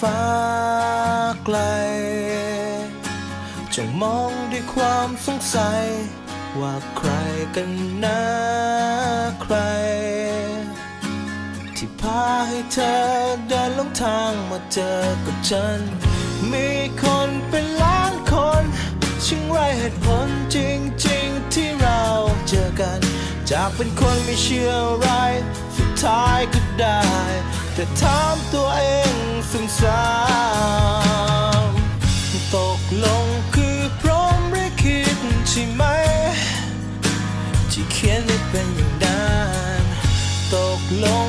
ฟ้าไกลจงมองด้วยความสงสัย ว่าใครกันนะใคร ที่พาให้เธอเดินลงทางมาเจอกับฉัน มีคนเป็นล้านคนช่างไรเหตุผลจริงๆที่เราเจอกัน จากเป็นคนไม่เชื่ออะไร สุดท้ายก็ได้ แต่ถามตัวเองซึ่งสามตกลงคือพร้อมหรือคิดใช่ไหม ที่เขียนได้เป็นอย่างนั้นตกลง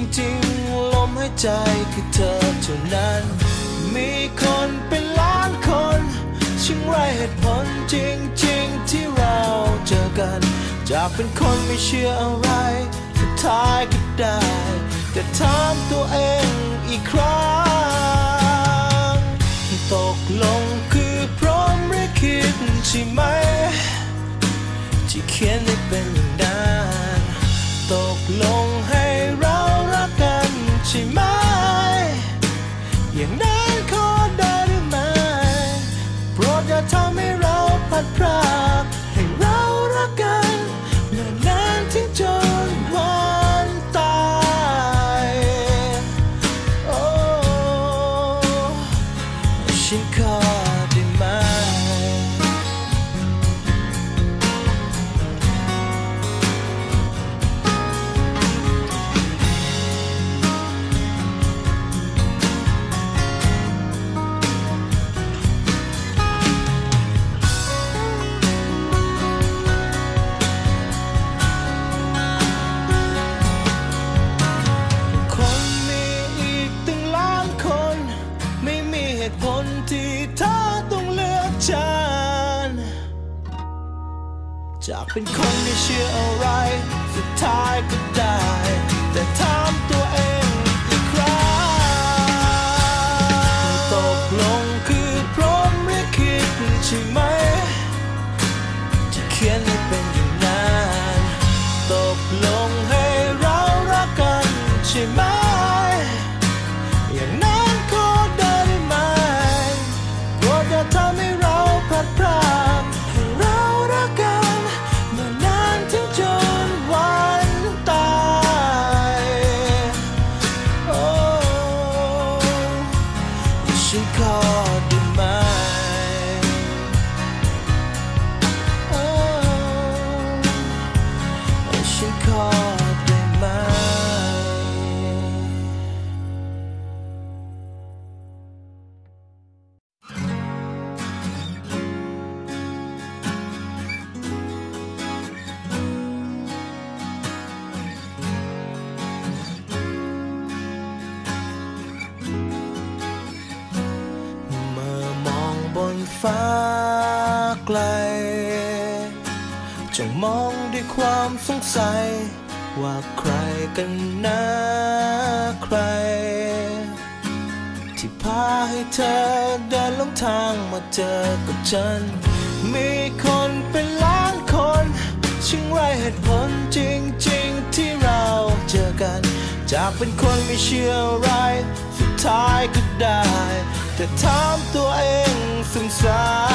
จริงๆ ลมหายใจคือเธอเท่านั้น มีคนเป็นล้านคนช่างไรเหตุผลจริงๆ ที่เราเจอกัน จากเป็นคนไม่เชื่ออะไรสุดท้ายก็ได้ แต่ถามตัวเองอีกครั้ง ตกลงคือพร้อมหรือคิดใช่ไหม ที่เขียนให้เป็น จากเป็นคนไม่เชื่ออะไร สุดท้ายก็ได้ แต่ถามตัวเองอีกครั้งตกลงคือพร้อมหรือคิดใช่ไหม ไกล จงมองด้วยความสงสัย ว่าใครกันนะใคร ที่พาให้เธอเดินลงทางมาเจอกับฉัน มีคนเป็นล้านคนช่างไรเหตุผลจริง ๆ ที่เราเจอกัน จากเป็นคนไม่เชื่ออะไรสุดท้ายก็ได้ แต่ถามตัวเองซึ่งสาม